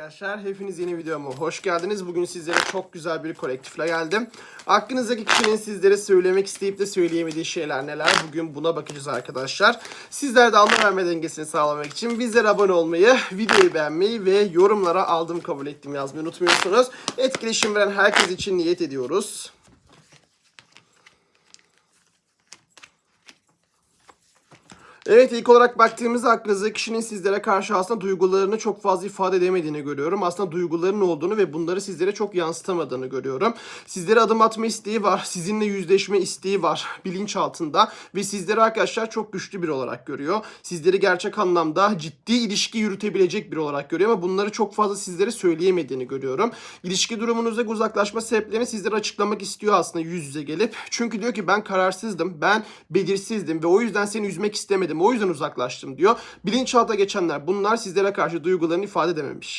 arkadaşlar. Hepiniz yeni videoma hoş geldiniz. Bugün sizlere çok güzel bir kolektifle geldim. Aklınızdaki kişinin sizlere söylemek isteyip de söyleyemediği şeyler neler? Bugün buna bakacağız arkadaşlar. Sizler de alma verme dengesini sağlamak için bizlere abone olmayı, videoyu beğenmeyi ve yorumlara aldım kabul ettim yazmayı unutmuyorsunuz. Etkileşim veren herkes için niyet ediyoruz. Evet ilk olarak baktığımızda aklınızda kişinin sizlere karşı aslında duygularını çok fazla ifade edemediğini görüyorum. Aslında duyguların olduğunu ve bunları sizlere çok yansıtamadığını görüyorum. Sizlere adım atma isteği var. Sizinle yüzleşme isteği var bilinç altında ve sizleri arkadaşlar çok güçlü biri olarak görüyor. Sizleri gerçek anlamda ciddi ilişki yürütebilecek biri olarak görüyor ama bunları çok fazla sizlere söyleyemediğini görüyorum. İlişki durumunuzdaki uzaklaşma sebeplerini sizlere açıklamak istiyor aslında yüz yüze gelip. Çünkü diyor ki ben kararsızdım, ben belirsizdim ve o yüzden seni üzmek istemedim. O yüzden uzaklaştım diyor. Bilinçaltına geçenler bunlar sizlere karşı duygularını ifade edememiş.